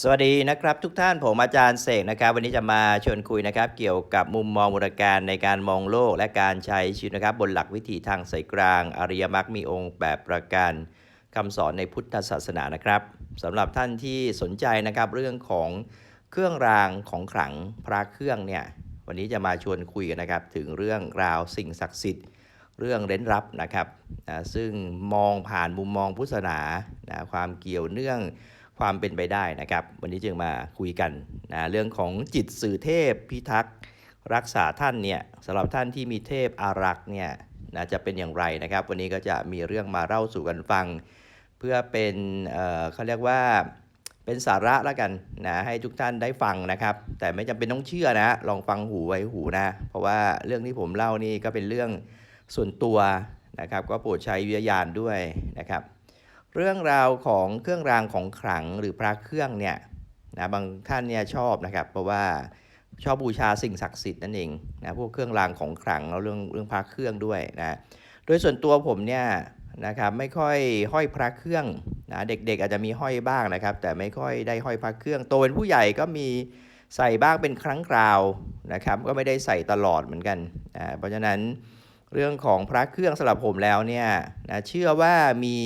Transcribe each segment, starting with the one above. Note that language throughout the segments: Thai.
สวัสดีนะครับทุกท่านผมอาจารย์เสกนะครับ วันนี้จะมาชวนคุยนะครับ เกี่ยวกับมุมมองมูลการในการมองโลกและการใช้ชีวิตนะครับ บนหลักวิถีทางสายกลาง อริยมรรคมีองค์ แบบประการคำสอนในพุทธศาสนานะครับสำหรับท่านที่สนใจนะครับเรื่องของเครื่องรางของขลังพระเครื่องเนี่ยวันนี้จะมาชวนคุยกันนะครับ ถึงเรื่องราวสิ่งศักดิ์สิทธิ์ เรื่องเร้นลับนะครับนะซึ่งมองผ่านมุมมองพุทธศาสนานะความเกี่ยวเนื่อง ความเป็นไปได้นะครับ วันนี้จึงมาคุยกันนะเรื่องของจิตสื่อเทพพิทักษ์รักษาท่านเนี่ยสำหรับท่านที่มีเทพอารักษ์เนี่ยนะจะเป็นอย่างไรนะครับ วันนี้ก็จะมีเรื่องมาเล่าสู่กันฟัง เพื่อเป็นเอ่อเขาเรียกว่าเป็นสาระแล้วกันนะให้ทุกท่านได้ฟังนะครับ แต่ไม่จำเป็นต้องเชื่อนะลองฟังหูไว้หูนะ เพราะว่าเรื่องที่ผมเล่านี่ก็เป็นเรื่องส่วนตัวนะครับ ก็โปรดใช้วิทยานด้วยนะครับ เรื่องราวของเครื่องรางของขลังหรือพระเครื่องเนี่ยนะบางท่านเนี่ยชอบนะครับ เพราะว่าชอบบูชาสิ่งศักดิ์สิทธิ์นั่นเองนะพวกเครื่องรางของขลังแล้วเรื่องเรื่องพระเครื่องด้วยนะโดยส่วนตัวผมเนี่ยนะครับไม่ค่อยห้อยพระเครื่องนะเด็กๆ อาจจะมีห้อยบ้างนะครับ แต่ไม่ค่อยได้ห้อยพระเครื่องโตเป็นผู้ใหญ่ก็มีใส่บ้างเป็นครั้งคราวนะครับ ก็ไม่ได้ใส่ตลอดเหมือนกันนะเพราะฉะนั้นเรื่องของพระเครื่องสำหรับผมแล้วเนี่ยนะเชื่อว่ามี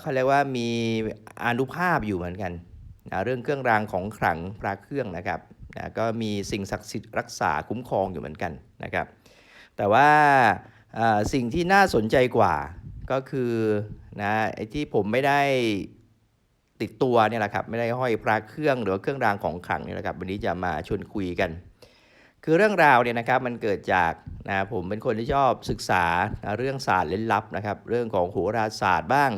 เขาเรียกว่ามีอนุภาพอยู่เหมือนกันนะเรื่องเครื่องรางของขลังพระเครื่องนะครับนะก็มีสิ่งศักดิ์สิทธิ์รักษาคุ้มครองอยู่เหมือนกันนะครับ แต่ว่าสิ่งที่น่าสนใจกว่าก็คือนะไอ้ที่ผมไม่ได้ติดตัวเนี่ยแหละครับไม่ได้ห้อยพระเครื่องหรือเครื่องรางของขลังเนี่ยแหละครับวันนี้จะมาชวนคุยกัน คือเรื่องราวเนี่ยนะครับมันเกิดจากนะผมเป็นคนที่ชอบศึกษานะเรื่องศาสตร์ลึกลับนะครับ เรื่องของโหราศาสตร์บ้าง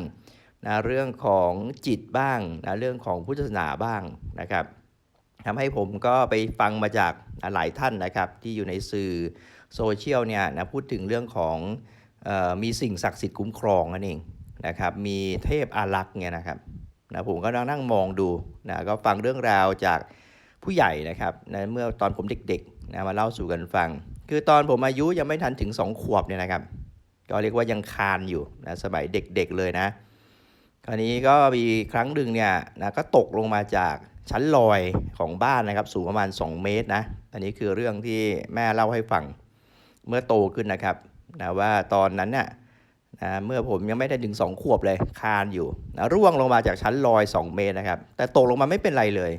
นะเรื่องของจิตบ้างนะเรื่องของพุทธศาสนาบ้างนะครับทำให้ผมก็ไปฟังมาจากหลายท่านนะครับที่อยู่ในสื่อโซเชียลเนี่ยนะพูดถึงเรื่องของออมีสิ่งศักดิ์สิทธิ์คุ้มครองนั่นเองนะครับมีเทพอารักษ์เนี่ยนะครับนะผมก็นั่งมองดูนะก็ฟังเรื่องราวจากผู้ใหญ่นะครับนะเมื่อตอนผมเด็กๆ นะมาเล่าสู่กันฟัง คือตอนผมอายุยังไม่ทันถึง 2 ขวบเนี่ยนะครับ ก็เรียกว่ายังคานอยู่นะสมัยเด็กๆเลยนะ คราวนี้ก็มีครั้งหนึ่งเนี่ยนะก็ตกลงมาจากชั้นลอยของบ้านนะครับ สูงประมาณ 2 เมตรนะ อันนี้คือเรื่องที่แม่เล่าให้ฟังเมื่อโตขึ้นนะครับนะว่าตอนนั้นน่ะนะเมื่อผมยังไม่ได้ถึง 2 ขวบเลยคานอยู่นะร่วงลงมาจากชั้นลอย 2 เมตรนะครับ แต่ตกลงมาไม่เป็นไรเลย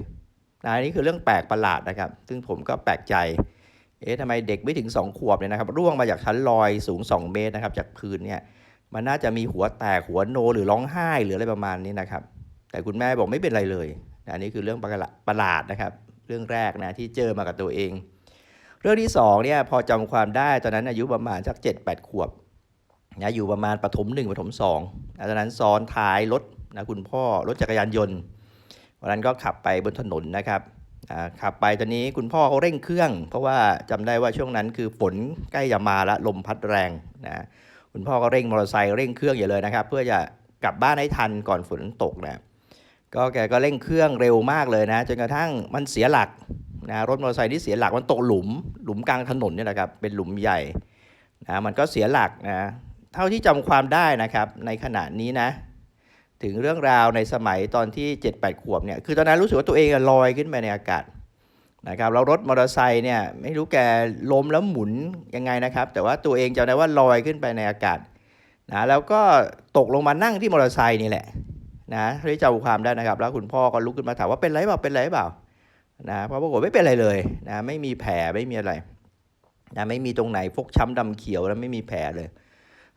นะอันนี้คือเรื่องแปลกประหลาดนะครับ ซึ่งผมก็แปลกใจ เอ๊ะทำไมเด็กไม่ถึง 2 ขวบเนี่ยนะครับร่วงมาจากชั้นลอยสูง 2 เมตรนะครับ จากพื้นเนี่ยมันน่าจะมีหัวแตกหัวโนหรือร้องไห้หรืออะไรประมาณนี้นะครับ แต่คุณแม่บอกไม่เป็นไรเลยนะอันนี้คือเรื่องประหลาดนะครับ เรื่องแรกนะที่เจอมากับตัวเอง เรื่องที่สองเนี่ยพอจำความได้ตอนนั้นอายุประมาณสัก7 8 ขวบนะอยู่ประมาณปฐมหนึ่งปฐมสองตอนนั้นซ้อนท้ายรถนะคุณพ่อรถจักรยานยนต์ วันนั้นก็ขับไปบนถนนนะครับอ่าขับไปตอนนี้คุณพ่อเขาเร่งเครื่อง เพราะว่าจำได้ว่าช่วงนั้นคือฝนใกล้จะมาละลมพัดแรงนะคุณพ่อก็เร่งมอเตอร์ไซค์เร่งเครื่องอย่าเลยนะครับ เพื่อจะกลับบ้านให้ทันก่อนฝนตกนะก็แกก็เร่งเครื่องเร็วมากเลยนะจนกระทั่งมันเสียหลักนะรถมอเตอร์ไซค์ที่เสียหลักมันตกหลุม หลุมกลางถนนเนี่ยแหละครับเป็นหลุมใหญ่นะมันก็เสียหลักนะเท่าที่จำความได้นะครับ ในขณะนี้นะ ถึงเรื่องราวในสมัยตอนที่ 7-8 ขวบเนี่ย คือตอนนั้นรู้สึกว่าตัวเองลอยขึ้นไปในอากาศนะครับแล้วรถมอเตอร์ไซค์เนี่ยไม่รู้แกล้มแล้วหมุนยังไงนะครับ แต่ว่าตัวเองจำได้ว่าลอยขึ้นไปในอากาศนะแล้วก็ตกลงมานั่งที่มอเตอร์ไซค์นี่แหละนะที่จำความได้นะครับ แล้วคุณพ่อก็ลุกขึ้นมาถามว่าเป็นไรเปล่าเป็นไรเปล่านะเพราะปรากฏไม่เป็นไรเลยนะไม่มีแผลไม่มีอะไรนะไม่มีตรงไหนฟกช้ำดำเขียวแล้วไม่มีแผลเลย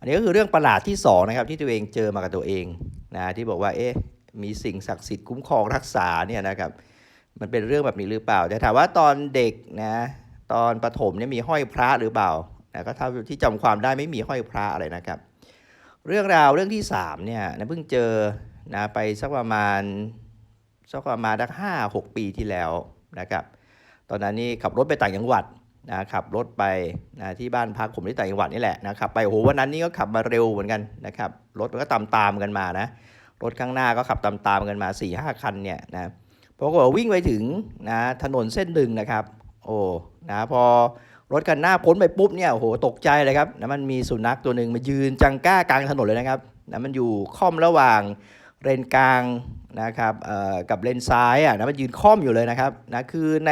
อันนี้ก็คือเรื่องประหลาดที่สองนะครับที่ตัวเองเจอมากับตัวเองนะที่บอกว่าเอ๊ะมีสิ่งศักดิ์สิทธิ์คุ้มครองรักษาเนี่ยนะครับมันเป็นเรื่องแบบนี้หรือเปล่าแต่ถามว่าตอนเด็กนะตอนประถมเนี่ยมีห้อยพระหรือเปล่านะก็เท่าที่จำความได้ไม่มีห้อยพระอะไรนะครับ เรื่องราวเรื่องที่สามเนี่ยนะเพิ่งเจอนะไปสักประมาณสักประมาณสักห้าหกปีที่แล้วนะครับ ตอนนั้นนี่ขับรถไปต่างจังหวัด นะขับรถไปนะที่บ้านพักผมที่ต่างจังหวัดนี่แหละนะขับไปโอ้โหวันนั้นนี่ก็ขับมาเร็วเหมือนกันนะครับรถมันก็ตามตามกันมานะรถข้างหน้าก็ขับตามตามกันมา4ี่ห้าคันเนี่ยนะพอก็วิ่งไปถึงนะถนนเส้นหนึ่งนะครับ โอ้นะพอรถคันหน้าพ้นไปปุ๊บเนี่ยโอ้โหตกใจเลยครับนะมันมีสุนัขตัวหนึ่งมายืนจังก้ากลางถนนเลยนะครับนะมันอยู่ค่อมระหว่างเลนกลางนะครับเอ่อกับเลนซ้ายอะนะมันยืนค่อมอยู่เลยนะครับนะคือใน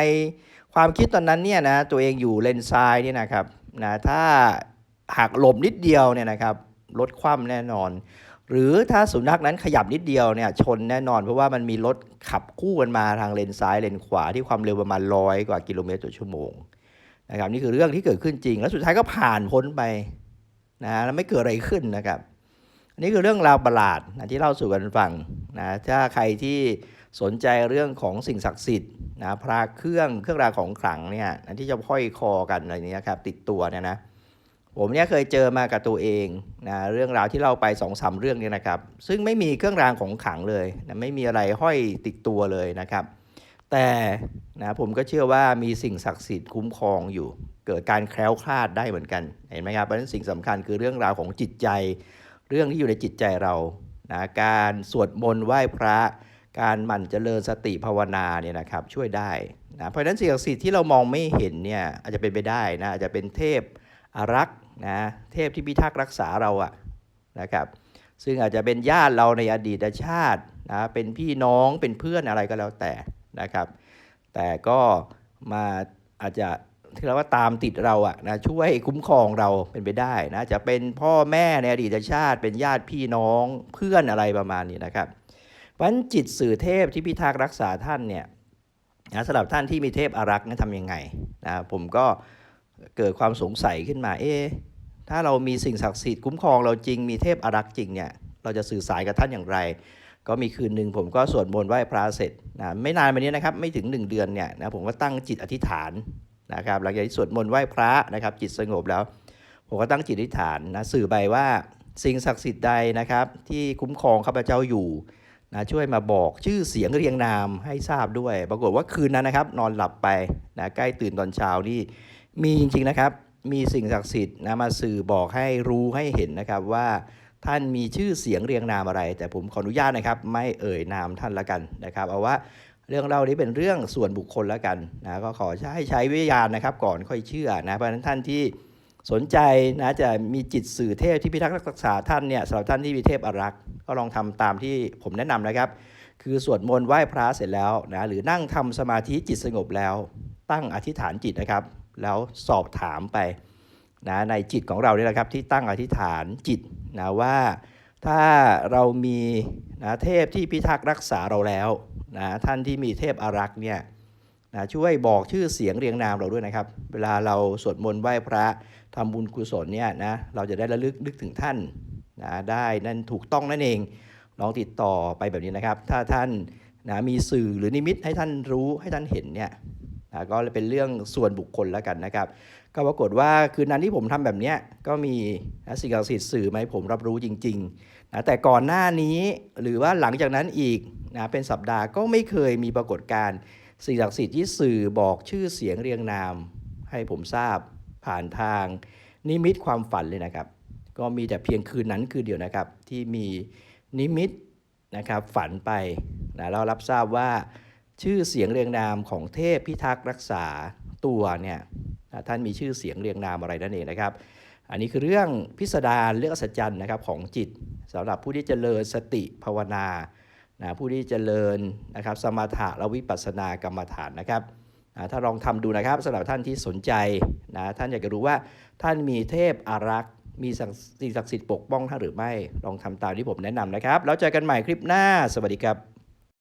ความคิดตอนนั้นเนี่ยนะตัวเองอยู่เลนซ้ายเนี่ยนะครับนะถ้าหักหลบนิดเดียวเนี่ยนะครับรถคว่ำแน่นอน หรือถ้าสุนัขนั้นขยับนิดเดียวเนี่ยชนแน่นอน เพราะว่ามันมีรถขับคู่กันมาทางเลนซ้ายเลนขวาที่ความเร็วประมาณร้อยกว่ากิโลเมตรต่อชั่วโมงนะครับนี่คือเรื่องที่เกิดขึ้นจริง แล้วสุดท้ายก็ผ่านพ้นไปนะแล้วไม่เกิดอะไรขึ้นนะครับนนี้คือเรื่องราวประหลาดนะที่เล่าสู่กันฟังนะถ้าใครที่ สนใจเรื่องของสิ่งศักดิ์สิทธิ์นะพระเครื่องเครื่องรางของขลังเนี่ยนะที่จะห้อยคอกันอะไรเนี้ยครับติดตัวเนี่ยนะผมเนี่ยเคยเจอมากับตัวเองนะเรื่องราวที่เล่าไปสองสามเรื่องเนี่ยนะครับ ซึ่งไม่มีเครื่องรางของขลังเลยนะไม่มีอะไรห้อยติดตัวเลยนะครับ แต่นะผมก็เชื่อว่ามีสิ่งศักดิ์สิทธิ์คุ้มครองอยู่ เกิดการแคล้วคลาดได้เหมือนกันเห็นไหมครับเพราะฉะนั้นสิ่งสำคัญคือเรื่องราวของจิตใจ เรื่องที่อยู่ในจิตใจเรานะการสวดมนต์ไหว้พระ การหมั่นเจริญสติภาวนาเนี่ยนะครับช่วยได้นะเพราะฉะนั้นสิ่งศักดิ์สิทธิ์ที่เรามองไม่เห็นเนี่ยอาจจะเป็นไปได้นะอาจจะเป็นเทพอารักษ์นะเทพที่พิทักษ์รักษาเราอะนะครับซึ่งอาจจะเป็นญาติเราในอดีตชาตินะเป็นพี่น้องเป็นเพื่อนอะไรก็แล้วแต่นะครับ แต่ก็มาอาจจะที่เราว่าตามติดเราอะนะช่วยคุ้มครองเราเป็นไปได้นะจะเป็นพ่อแม่ในอดีตชาติ เป็นญาติพี่น้องเพื่อนอะไรประมาณนี้นะครับ เพราะฉะนั้นจิตสื่อเทพที่พิทักษ์รักษาท่านเนี่ยนะสำหรับท่านที่มีเทพอารักษ์นั้นทำยังไงนะผมก็เกิดความสงสัยขึ้นมาเอ๊ถ้าเรามีสิ่งศักดิ์สิทธิ์คุ้มครองเราจริงมีเทพอารักษ์จริงเนี่ยเราจะสื่อสารกับท่านอย่างไร ก็มีคืนหนึ่งผมก็สวดมนต์ไหว้พระเสร็จนะไม่นานมานี้นะครับไม่ถึง 1 เดือนเนี่ยนะผมก็ตั้งจิตอธิษฐานนะครับหลังจากที่สวดมนต์ไหว้พระนะครับ จิตสงบแล้ว ผมก็ตั้งจิตอธิษฐานนะสื่อไปว่าสิ่งศักดิ์สิทธิ์ใดนะครับ ที่คุ้มครองข้าพเจ้าอยู่ นะช่วยมาบอกชื่อเสียงเรียงนามให้ทราบด้วย ปรากฏว่าคืนนั้นนะครับ นอนหลับไปนะใกล้ตื่นตอนเช้านี่มีจริงๆนะครับ มีสิ่งศักดิ์สิทธิ์นะมาสื่อบอกให้รู้ให้เห็นนะครับว่าท่านมีชื่อเสียงเรียงนามอะไร แต่ผมขออนุญาตนะครับ ไม่เอ่ยนามท่านละกันนะครับ เอาว่าเรื่องเล่านี้เป็นเรื่องส่วนบุคคลละกันนะก็ขอให้ใช้วิทยาณนะครับ ก่อนค่อยเชื่อนะเพราะฉะนั้นท่านที่สนใจนะจะมีจิตสื่อเทพที่พิทักษ์รักษาท่านเนี่ยสำหรับท่านที่มีเทพอารักษ์ ก็ลองทำตามที่ผมแนะนำนะครับ คือสวดมนต์ไหว้พระเสร็จแล้วนะหรือนั่งทำสมาธิจิตสงบแล้ว ตั้งอธิษฐานจิตนะครับ แล้วสอบถามไปนะในจิตของเราเนี่ยนะครับที่ตั้งอธิษฐานจิตนะว่าถ้าเรามีนะเทพที่พิทักษ์รักษาเราแล้วนะท่านที่มีเทพอารักษ์เนี่ยนะช่วยบอกชื่อเสียงเรียงนามเราด้วยนะครับ เวลาเราสวดมนต์ไหว้พระทำบุญกุศลเนี่ยนะเราจะได้ระลึกนึกถึงท่าน นะได้นั่นถูกต้องนั่นเองลองติดต่อไปแบบนี้นะครับ ถ้าท่านนะมีสื่อหรือนิมิตให้ท่านรู้ให้ท่านเห็นเนี่ยนะก็เป็นเรื่องส่วนบุคคลแล้วกันนะครับ ก็ปรากฏว่าคืนนั้นที่ผมทำแบบนี้ก็มีนะสิ่งศักดิ์สิทธิ์สื่อมาให้ผมรับรู้จริงๆนะแต่ก่อนหน้านี้หรือว่าหลังจากนั้นอีกนะเป็นสัปดาห์ก็ไม่เคยมีปรากฏการณ์สิ่งศักดิ์สิทธิ์ที่สื่อบอกชื่อเสียงเรียงนาม ให้ผมทราบผ่านทางนิมิตความฝันเลยนะครับ ก็มีแต่เพียงคืนนั้นคืนเดียวนะครับ ที่มีนิมิตนะครับฝันไปนะเรารับทราบว่าชื่อเสียงเรียงนามของเทพพิทักษ์รักษาตัวเนี่ยนะท่านมีชื่อเสียงเรียงนามอะไรนั่นเองนะครับ อันนี้คือเรื่องพิสดารเรื่องอัศจรรย์นะครับของจิตสำหรับผู้ที่เจริญสติภาวนานะผู้ที่เจริญนะครับสมถะและวิปัสสนากรรมฐานนะครับนะถ้าลองทำดูนะครับสำหรับท่านที่สนใจนะท่านอยากจะรู้ว่าท่านมีเทพอารักษ์ มีสิ่งศักดิ์สิทธิ์ปกป้องท่านหรือไม่ ลองทำตามที่ผมแนะนำนะครับ แล้วเจอกันใหม่คลิปหน้า สวัสดีครับ